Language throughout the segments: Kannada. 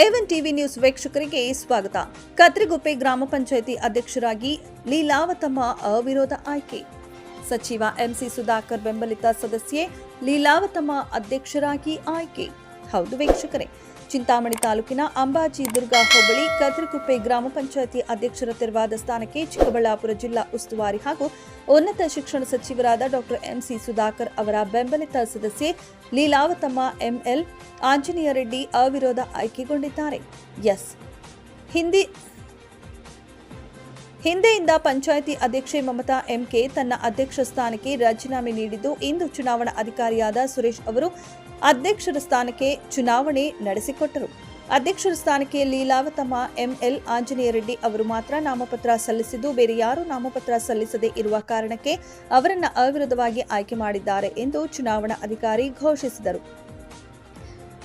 ಏವನ್ ಟಿವಿ ನ್ಯೂಸ್ ವೀಕ್ಷಕರಿಗೆ ಸ್ವಾಗತ. ಕತ್ರಿಗುಪ್ಪೆ ಗ್ರಾಮ ಪಂಚಾಯಿತಿ ಅಧ್ಯಕ್ಷರಾಗಿ ಲೀಲಾವತಮ್ಮ ಅವಿರೋಧ ಆಯ್ಕೆ. ಸಚಿವ ಎಂಸಿ ಸುಧಾಕರ್ ಬೆಂಬಲಿತ ಸದಸ್ಯೆ ಲೀಲಾವತಮ್ಮ ಅಧ್ಯಕ್ಷರಾಗಿ ಆಯ್ಕೆ. ಹೌದು ವೀಕ್ಷಕರೇ ಚಿಂತಾಮಣಿ ತಾಲೂಕಿನ ಅಂಬಾಜಿ ದುರ್ಗಾ ಹೋಬಳಿ ಕದ್ರಕುಪ್ಪೆ ಗ್ರಾಮ ಪಂಚಾಯಿತಿ ಅಧ್ಯಕ್ಷರ ತೆರವಾದ ಸ್ಥಾನಕ್ಕೆ ಚಿಕ್ಕಬಳ್ಳಾಪುರ ಜಿಲ್ಲಾ ಉಸ್ತುವಾರಿ ಹಾಗೂ ಉನ್ನತ ಶಿಕ್ಷಣ ಸಚಿವರಾದ ಡಾಕ್ಟರ್ ಎಂಸಿ ಸುಧಾಕರ್ ಅವರ ಬೆಂಬಲಿತ ಸದಸ್ಯೆ ಲೀಲಾವತಮ್ಮ ಎಂಎಲ್ ಆಂಜನೇಯ ರೆಡ್ಡಿ ಅವಿರೋಧ ಆಯ್ಕೆಗೊಂಡಿದ್ದಾರೆ. ಎಸ್. ಹಿಂದಿ ಹಿಂದೆಯಿಂದ ಪಂಚಾಯಿತಿ ಅಧ್ಯಕ್ಷೆ ಮಮತಾ ಎಂಕೆ ತನ್ನ ಅಧ್ಯಕ್ಷ ಸ್ಥಾನಕ್ಕೆ ರಾಜೀನಾಮೆ ನೀಡಿದ್ದು, ಇಂದು ಚುನಾವಣಾ ಅಧಿಕಾರಿಯಾದ ಸುರೇಶ್ ಅವರು ಅಧ್ಯಕ್ಷರ ಸ್ಥಾನಕ್ಕೆ ಚುನಾವಣೆ ನಡೆಸಿಕೊಟ್ಟರು. ಅಧ್ಯಕ್ಷರ ಸ್ಥಾನಕ್ಕೆ ಲೀಲಾವತಮ್ಮ ಎಂಎಲ್ ಆಂಜನೇಯ ರೆಡ್ಡಿ ಅವರು ಮಾತ್ರ ನಾಮಪತ್ರ ಸಲ್ಲಿಸಿದ್ದು, ಬೇರೆ ಯಾರೂ ನಾಮಪತ್ರ ಸಲ್ಲಿಸದೇ ಇರುವ ಕಾರಣಕ್ಕೆ ಅವರನ್ನು ಅವಿರೋಧವಾಗಿ ಆಯ್ಕೆ ಮಾಡಿದ್ದಾರೆ ಎಂದು ಚುನಾವಣಾ ಅಧಿಕಾರಿ ಘೋಷಿಸಿದರು.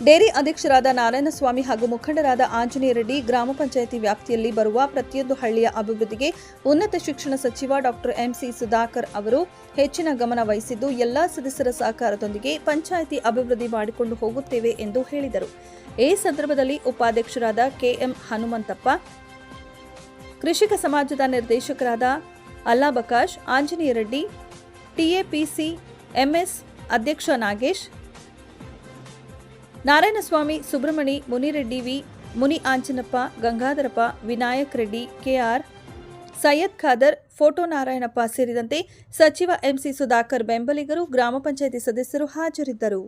ಡೇರಿ ಅಧ್ಯಕ್ಷರಾದ ನಾರಾಯಣಸ್ವಾಮಿ ಹಾಗೂ ಮುಖಂಡರಾದ ಆಂಜನೇಯ ರೆಡ್ಡಿ ಗ್ರಾಮ ಪಂಚಾಯಿತಿ ವ್ಯಾಪ್ತಿಯಲ್ಲಿ ಬರುವ ಪ್ರತಿಯೊಂದು ಹಳ್ಳಿಯ ಅಭಿವೃದ್ಧಿಗೆ ಉನ್ನತ ಶಿಕ್ಷಣ ಸಚಿವ ಡಾಕ್ಟರ್ ಎಂಸಿ ಸುಧಾಕರ್ ಅವರು ಹೆಚ್ಚಿನ ಗಮನ ವಹಿಸಿದ್ದು ಎಲ್ಲಾ ಸದಸ್ಯರ ಸಹಕಾರದೊಂದಿಗೆ ಪಂಚಾಯಿತಿ ಅಭಿವೃದ್ಧಿ ಮಾಡಿಕೊಂಡು ಹೋಗುತ್ತೇವೆ ಎಂದು ಹೇಳಿದರು. ಈ ಸಂದರ್ಭದಲ್ಲಿ ಉಪಾಧ್ಯಕ್ಷರಾದ ಕೆಎಂ ಹನುಮಂತಪ್ಪ, ಕೃಷಿಕ ಸಮಾಜದ ನಿರ್ದೇಶಕರಾದ ಅಲ್ಲಾಬಕಾಶ್ ಆಂಜನೇಯ ರೆಡ್ಡಿ, ಟಿಎಪಿಸಿ, ಎಂಎಸ್ ಅಧ್ಯಕ್ಷ Nagesh Narayanaswamy, Subramani, Munireddy V, Muni Anjanappa Gangadharappa, Vinayak Reddy, KR Syed Khader, photo Narayanappa ಸೇರಿದಂತೆ ಸಚಿವ ಎಂಸಿ ಸುಧಾಕರ್ ಬೆಂಬಲಿಗರು, ಗ್ರಾಮ ಪಂಚಾಯಿತಿ ಸದಸ್ಯರು ಹಾಜರಿದ್ದರು.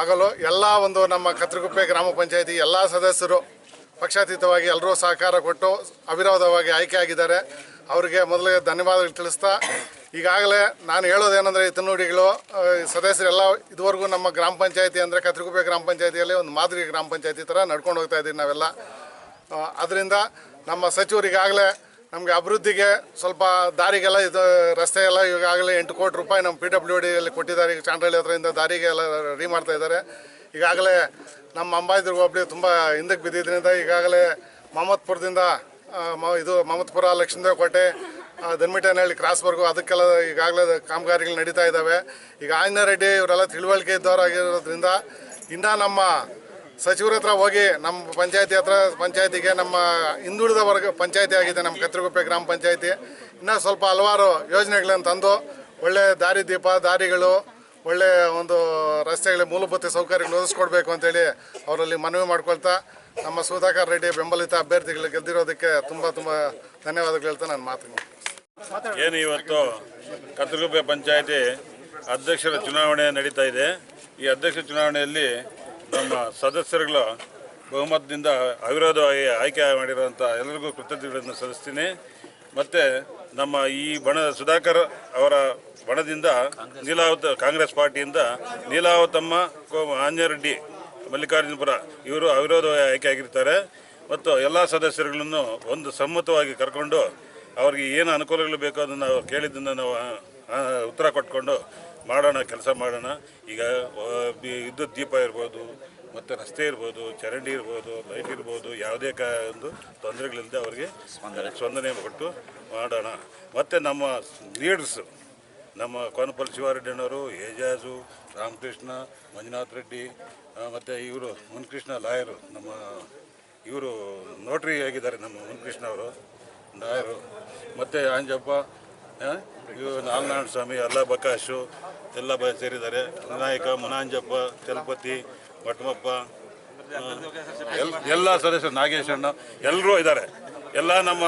ಆಗಲೋ ಆಗಲು ಎಲ್ಲ ಒಂದು ನಮ್ಮ ಕತ್ರಗುಪ್ಪೆ ಗ್ರಾಮ ಪಂಚಾಯತಿ ಎಲ್ಲ ಸದಸ್ಯರು ಪಕ್ಷಾತೀತವಾಗಿ ಎಲ್ಲರೂ ಸಹಕಾರ ಕೊಟ್ಟು ಅವಿರೋಧವಾಗಿ ಆಯ್ಕೆಯಾಗಿದ್ದಾರೆ ಅವರಿಗೆ ಮೊದಲಿಗೆ ಧನ್ಯವಾದಗಳು ತಿಳಿಸ್ತಾ ಈಗಾಗಲೇ ನಾನು ಹೇಳೋದೇನೆಂದರೆ ತಿನ್ನುಡಿಗಳು ಸದಸ್ಯರೆಲ್ಲ ಇದುವರೆಗೂ ನಮ್ಮ ಗ್ರಾಮ ಪಂಚಾಯತಿ ಅಂದರೆ ಕತ್ರಿಗುಪ್ಪೆ ಗ್ರಾಮ ಪಂಚಾಯತಿಯಲ್ಲಿ ಒಂದು ಮಾದರಿ ಗ್ರಾಮ ಪಂಚಾಯತಿ ಥರ ನಡ್ಕೊಂಡು ಹೋಗ್ತಾ ಇದ್ದೀವಿ ನಾವೆಲ್ಲ. ಅದರಿಂದ ನಮ್ಮ ಸಚಿವರು ಈಗಾಗಲೇ ನಮಗೆ ಅಭಿವೃದ್ಧಿಗೆ ಸ್ವಲ್ಪ ದಾರಿಗೆಲ್ಲ ಇದು, ರಸ್ತೆ ಎಲ್ಲ ಈಗಾಗಲೇ ಎಂಟು ಕೋಟಿ ರೂಪಾಯಿ ನಮ್ಮ ಪಿ ಡಬ್ಲ್ಯೂ ಡಿಯಲ್ಲಿ ಕೊಟ್ಟಿದ್ದಾರೆ. ಈಗ ಚಾಂಡ್ರಳ್ಳಿ ಹತ್ರದಿಂದ ದಾರಿಗೆ ಎಲ್ಲ ರೆಡಿ ಮಾಡ್ತಾ ಇದ್ದಾರೆ. ಈಗಾಗಲೇ ನಮ್ಮ ಅಂಬಾಜಿದುರ್ಗ ಹೋಬಳಿ ತುಂಬ ಹಿಂದಕ್ಕೆ ಬಿದ್ದಿದ್ದರಿಂದ ಈಗಾಗಲೇ ಮಹಮ್ಮದ್ಪುರದಿಂದ ಇದು ಮಹಮ್ಮದ್ಪುರ ಲಕ್ಷ್ಮೀದೇವ ಕೋಟೆ ಆ, ಕ್ರಾಸ್ವರ್ಗು ಅದಕ್ಕೆಲ್ಲ ಈಗಾಗಲೇ ಕಾಮಗಾರಿಗಳು ನಡೀತಾ ಇದ್ದಾವೆ ಈಗ ಆಂಜನೇಯ ರೆಡ್ಡಿ ಇವರೆಲ್ಲ ತಿಳುವಳಿಕೆ ಇದ್ದವರಾಗಿರೋದ್ರಿಂದ ಇನ್ನೂ ನಮ್ಮ ಸಚಿವರ ಹತ್ರ ಹೋಗಿ ನಮ್ಮ ಪಂಚಾಯತಿ ಹತ್ರ ಪಂಚಾಯತಿಗೆ ನಮ್ಮ ಹಿಂದುಳಿದ ವರ್ಗ ಪಂಚಾಯತಿ ಆಗಿದೆ ನಮ್ಮ ಕತ್ರಗುಪ್ಪೆ ಗ್ರಾಮ ಪಂಚಾಯತಿ. ಇನ್ನೂ ಸ್ವಲ್ಪ ಹಲವಾರು ಯೋಜನೆಗಳನ್ನು ತಂದು ಒಳ್ಳೆ ದಾರಿ ದೀಪ ದಾರಿಗಳು ಒಳ್ಳೆ ಒಂದು ರಸ್ತೆಗಳ ಮೂಲಭೂತ ಸೌಕರ್ಯಗಳು ಒದಗಿಸ್ಕೊಡ್ಬೇಕು ಅಂತೇಳಿ ಅವರಲ್ಲಿ ಮನವಿ ಮಾಡ್ಕೊಳ್ತಾ ನಮ್ಮ ಸುಧಾಕರ್ ರೆಡ್ಡಿ ಬೆಂಬಲಿತ ಅಭ್ಯರ್ಥಿಗಳು ಗೆದ್ದಿರೋದಕ್ಕೆ ತುಂಬ ತುಂಬ ಧನ್ಯವಾದಗಳು ಹೇಳ್ತಾ ನಾನು ಮಾತು ಏನು ಇವತ್ತು ಕತ್ತಲಗುಪ್ಪೆ ಪಂಚಾಯತಿ ಅಧ್ಯಕ್ಷರ ಚುನಾವಣೆ ನಡೀತಾ ಇದೆ. ಈ ಅಧ್ಯಕ್ಷ ಚುನಾವಣೆಯಲ್ಲಿ ನಮ್ಮ ಸದಸ್ಯರುಗಳು ಬಹುಮತದಿಂದ ಅವಿರೋಧವಾಗಿ ಆಯ್ಕೆ ಮಾಡಿರುವಂಥ ಎಲ್ಲರಿಗೂ ಕೃತಜ್ಞತೆಗಳನ್ನು ಸಲ್ಲಿಸ್ತೀನಿ. ಮತ್ತು ನಮ್ಮ ಈ ಬಣ ಸುಧಾಕರ್ ಅವರ ಬಣದಿಂದ ನೀಲಾವತ, ಕಾಂಗ್ರೆಸ್ ಪಾರ್ಟಿಯಿಂದ ನೀಲಾವತಮ್ಮ, ಕೋ ಆಂಜನೇಯ ರೆಡ್ಡಿ ಮಲ್ಲಿಕಾರ್ಜುನಪುರ, ಇವರು ಅವಿರೋಧವಾಗಿ ಆಯ್ಕೆಯಾಗಿರ್ತಾರೆ. ಮತ್ತು ಎಲ್ಲ ಸದಸ್ಯರುಗಳನ್ನು ಒಂದು ಸಮ್ಮತವಾಗಿ ಕರ್ಕೊಂಡು ಅವ್ರಿಗೆ ಏನು ಅನುಕೂಲಗಳು ಬೇಕೋ ಅದನ್ನು ಅವ್ರು ಕೇಳಿದ್ದನ್ನು ನಾವು ಉತ್ತರ ಕೊಟ್ಕೊಂಡು ಮಾಡೋಣ, ಕೆಲಸ ಮಾಡೋಣ. ಈಗ ವಿದ್ಯುತ್ ದೀಪ ಇರ್ಬೋದು ಮತ್ತು ರಸ್ತೆ ಇರ್ಬೋದು ಚರಂಡಿ ಇರ್ಬೋದು ಲೈಟ್ ಇರ್ಬೋದು ಯಾವುದೇ ಕ ಒಂದು ತೊಂದರೆಗಳಿಲ್ಲದೆ ಅವರಿಗೆ ಸ್ಪಂದನೆ. ಕೊಟ್ಟು ಮಾಡೋಣ. ಮತ್ತು ನಮ್ಮ ಲೀಡರ್ಸು ನಮ್ಮ ಕೋನಪಲ್ ಶಿವಾರೆಡ್ಡಿಯವರು ಏಜಾಜು ರಾಮಕೃಷ್ಣ ಮಂಜುನಾಥ್ ರೆಡ್ಡಿ ಮತ್ತು ಇವರು ಮುನ್ಕೃಷ್ಣ ಲಾಯರು ನಮ್ಮ ಇವರು ನೋಟ್ರಿ ಆಗಿದ್ದಾರೆ ನಮ್ಮ ಮುನ್ಕೃಷ್ಣ ಅವರು ಲಾಯರು. ಮತ್ತು ಆಂಜಪ್ಪ ಇವರು ನಾಲ್ನಾರಾಯಣ ಸ್ವಾಮಿ ಅಲ್ಲ ಬಕಾಶು ಎಲ್ಲ ಬ ಸೇರಿದ್ದಾರೆ. ವಿನಾಯಕ ಮುನಾಂಜಪ್ಪ ಚಲಪತಿ ಎಲ್ ಎಲ್ಲ ಸದಸ್ಯರು ನಾಗೇಶಣ್ಣ ಎಲ್ಲರೂ ಇದ್ದಾರೆ. ಎಲ್ಲ ನಮ್ಮ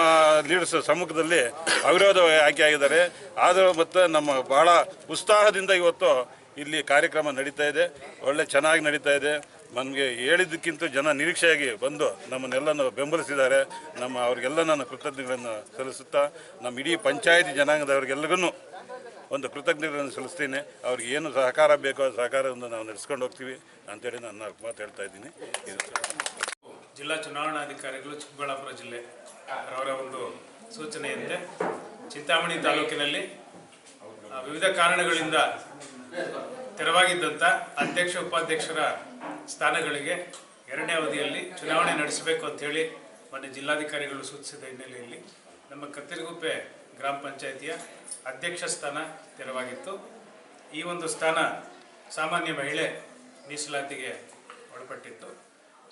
ಲೀಡರ್ಸ್ ಸಮ್ಮುಖದಲ್ಲಿ ಅವಿರೋಧ ಆಯ್ಕೆ ಆಗಿದ್ದಾರೆ. ಆದರೂ ಮತ್ತು ನಮ್ಮ ಬಹಳ ಉತ್ಸಾಹದಿಂದ ಇವತ್ತು ಇಲ್ಲಿ ಕಾರ್ಯಕ್ರಮ ನಡೀತಾ ಇದೆ. ಒಳ್ಳೆ ಚೆನ್ನಾಗಿ ನಡೀತಾ ಇದೆ. ನಮಗೆ ಹೇಳಿದ್ದಕ್ಕಿಂತ ಜನ ನಿರೀಕ್ಷೆಯಾಗಿ ಬಂದು ನಮ್ಮನ್ನೆಲ್ಲನೂ ಬೆಂಬಲಿಸಿದ್ದಾರೆ. ನಮ್ಮ ಅವ್ರಿಗೆಲ್ಲ ನಾನು ಕೃತಜ್ಞತೆಗಳನ್ನು ಸಲ್ಲಿಸುತ್ತಾ ನಮ್ಮ ಇಡೀ ಪಂಚಾಯತಿ ಜನಾಂಗದವ್ರಿಗೆಲ್ಲಗೂ ಒಂದು ಕೃತಜ್ಞತೆಯನ್ನು ಸಲ್ಲಿಸ್ತೀನಿ. ಅವ್ರಿಗೆ ಏನು ಸಹಕಾರ ಬೇಕೋ ಸಹಕಾರವನ್ನು ನಾವು ನಡೆಸ್ಕೊಂಡು ಹೋಗ್ತೀವಿ ಅಂತೇಳಿ ನಾನು ಮಾತು ಹೇಳ್ತಾ ಇದ್ದೀನಿ. ಇದು ಜಿಲ್ಲಾ ಚುನಾವಣಾಧಿಕಾರಿಗಳು ಚಿಕ್ಕಬಳ್ಳಾಪುರ ಜಿಲ್ಲೆ ಅವರ ಒಂದು ಸೂಚನೆಯಂತೆ ಚಿಂತಾಮಣಿ ತಾಲೂಕಿನಲ್ಲಿ ವಿವಿಧ ಕಾರಣಗಳಿಂದ ತೆರವಾಗಿದ್ದಂಥ ಅಧ್ಯಕ್ಷ, ಉಪಾಧ್ಯಕ್ಷರ ಸ್ಥಾನಗಳಿಗೆ ಎರಡನೇ ಅವಧಿಯಲ್ಲಿ ಚುನಾವಣೆ ನಡೆಸಬೇಕು ಅಂತೇಳಿ ಮೊನ್ನೆ ಜಿಲ್ಲಾಧಿಕಾರಿಗಳು ಸೂಚಿಸಿದ ಹಿನ್ನೆಲೆಯಲ್ಲಿ ನಮ್ಮ ಕತ್ತಿರಗುಪ್ಪೆ ಗ್ರಾಮ ಪಂಚಾಯಿತಿಯ ಅಧ್ಯಕ್ಷ ಸ್ಥಾನ ತೆರವಾಗಿತ್ತು. ಈ ಒಂದು ಸ್ಥಾನ ಸಾಮಾನ್ಯ ಮಹಿಳೆ ಮೀಸಲಾತಿಗೆ ಒಳಪಟ್ಟಿತ್ತು.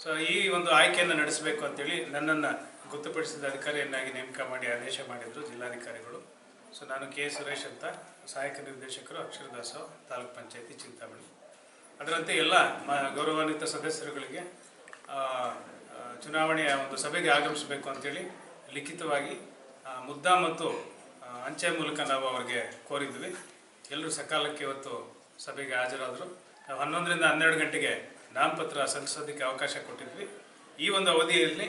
ಸೊ ಈ ಒಂದು ಆಯ್ಕೆಯನ್ನು ನಡೆಸಬೇಕು ಅಂತೇಳಿ ನನ್ನನ್ನು ಗೊತ್ತುಪಡಿಸಿದ ಅಧಿಕಾರಿಯನ್ನಾಗಿ ನೇಮಕ ಮಾಡಿ ಆದೇಶ ಮಾಡಿದರು ಜಿಲ್ಲಾಧಿಕಾರಿಗಳು. ಸೊ ನಾನು ಕೆ ಸುರೇಶ್ ಅಂತ ಸಹಾಯಕ ನಿರ್ದೇಶಕರು ಅಕ್ಷರದಾಸ ತಾಲೂಕ್ ಪಂಚಾಯತಿ ಚಿಂತಾಮಣಿ. ಅದರಂತೆ ಎಲ್ಲ ಮ, ಗೌರವಾನ್ವಿತ ಸದಸ್ಯರುಗಳಿಗೆ ಚುನಾವಣೆಯ ಒಂದು ಸಭೆಗೆ ಆಗಮಿಸಬೇಕು ಅಂತೇಳಿ ಲಿಖಿತವಾಗಿ ಮುದ್ದಾ ಮತ್ತು ಅಂಚೆ ಮೂಲಕ ನಾವು ಅವರಿಗೆ ಕೋರಿದ್ವಿ. ಎಲ್ಲರೂ ಸಕಾಲಕ್ಕೆ ಇವತ್ತು ಸಭೆಗೆ ಹಾಜರಾದರು. ನಾವು ಹನ್ನೊಂದರಿಂದ ಹನ್ನೆರಡು ಗಂಟೆಗೆ ನಾಮಪತ್ರ ಸಲ್ಲಿಸೋದಕ್ಕೆ ಅವಕಾಶ ಕೊಟ್ಟಿದ್ವಿ. ಈ ಒಂದು ಅವಧಿಯಲ್ಲಿ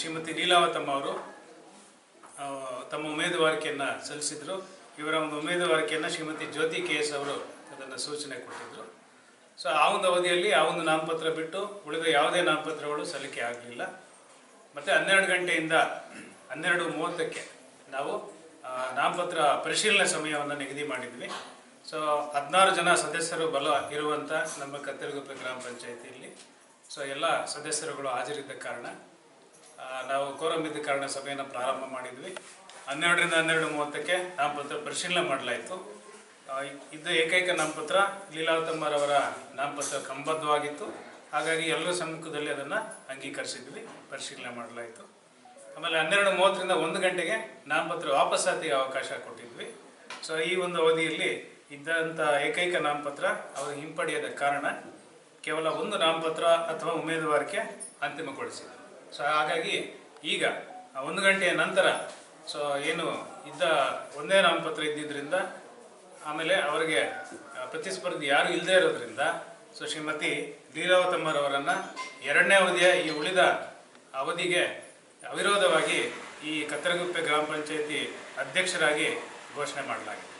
ಶ್ರೀಮತಿ ಲೀಲಾವತಮ್ಮ ಅವರು ತಮ್ಮ ಉಮೇದುವಾರಿಕೆಯನ್ನು ಸಲ್ಲಿಸಿದರು. ಇವರ ಒಂದು ಉಮೇದುವಾರಿಕೆಯನ್ನು ಶ್ರೀಮತಿ ಜ್ಯೋತಿ ಕೆ ಎಸ್ ಅವರು ಅದನ್ನು ಸೂಚನೆ ಕೊಟ್ಟಿದ್ದರು ಸೊ ಆ ಒಂದು ಅವಧಿಯಲ್ಲಿ ಆ ಒಂದು ನಾಮಪತ್ರ ಬಿಟ್ಟು ಉಳಿದ ಯಾವುದೇ ನಾಮಪತ್ರಗಳು ಸಲ್ಲಿಕೆ ಆಗಲಿಲ್ಲ. ಮತ್ತು ಹನ್ನೆರಡು ಗಂಟೆಯಿಂದ ಹನ್ನೆರಡು ಮೂವತ್ತಕ್ಕೆ ನಾವು ನಾಮಪತ್ರ ಪರಿಶೀಲನೆ ಸಮಯವನ್ನು ನಿಗದಿ ಮಾಡಿದ್ವಿ. ಸೊ ಹದಿನಾರು ಜನ ಸದಸ್ಯರು ಬಲ ಇರುವಂಥ ನಮ್ಮ ಕತ್ತಲಗುಪ್ಪೆ ಗ್ರಾಮ ಪಂಚಾಯಿತಿಯಲ್ಲಿ. ಸೊ ಎಲ್ಲ ಸದಸ್ಯರುಗಳು ಹಾಜರಿದ್ದ ಕಾರಣ ನಾವು ಕೋರಂ ಇದ್ದ ಕಾರಣ ಸಭೆಯನ್ನು ಪ್ರಾರಂಭ ಮಾಡಿದ್ವಿ. ಹನ್ನೆರಡರಿಂದ ಹನ್ನೆರಡು ಮೂವತ್ತಕ್ಕೆ ನಾಮಪತ್ರ ಪರಿಶೀಲನೆ ಮಾಡಲಾಯಿತು. ಇದು ಏಕೈಕ ನಾಮಪತ್ರ ಲೀಲಾವತಮ್ಮರವರ ನಾಮಪತ್ರ ಕಂಬದ್ಧವಾಗಿತ್ತು ಹಾಗಾಗಿ ಎಲ್ಲರ ಸಮ್ಮುಖದಲ್ಲಿ ಅದನ್ನು ಅಂಗೀಕರಿಸಿದ್ವಿ, ಪರಿಶೀಲನೆ ಮಾಡಲಾಯಿತು. ಆಮೇಲೆ ಹನ್ನೆರಡು ಮೂವತ್ತರಿಂದ ಒಂದು ಗಂಟೆಗೆ ನಾಮಪತ್ರ ವಾಪಸ್ಸಾತಿಗೆ ಅವಕಾಶ ಕೊಟ್ಟಿದ್ವಿ. ಸೊ ಈ ಒಂದು ಅವಧಿಯಲ್ಲಿ ಇದ್ದಂಥ ಏಕೈಕ ನಾಮಪತ್ರ ಅವರು ಹಿಂಪಡೆಯದ ಕಾರಣ ಕೇವಲ ಒಂದು ನಾಮಪತ್ರ ಅಥವಾ ಉಮೇದುವಾರಿಕೆ ಅಂತಿಮಗೊಳಿಸಿದ್ರು. ಸೊ ಹಾಗಾಗಿ ಈಗ ಒಂದು ಗಂಟೆಯ ನಂತರ ಸೊ ಏನು ಇದ್ದ ಒಂದೇ ನಾಮಪತ್ರ ಇದ್ದಿದ್ದರಿಂದ ಆಮೇಲೆ ಅವರಿಗೆ ಪ್ರತಿಸ್ಪರ್ಧಿ ಯಾರು ಇಲ್ಲದೆ ಇರೋದ್ರಿಂದ ಸೊ ಶ್ರೀಮತಿ ಲೀಲಾವತಮ್ಮರವರನ್ನು ಎರಡನೇ ಅವಧಿಯ ಈ ಉಳಿದ ಅವಧಿಗೆ ಅವಿರೋಧವಾಗಿ ಈ ಕತ್ತರಗುಪ್ಪೆ ಗ್ರಾಮ ಪಂಚಾಯತಿ ಅಧ್ಯಕ್ಷರಾಗಿ ಘೋಷಣೆ ಮಾಡಲಾಗಿದೆ.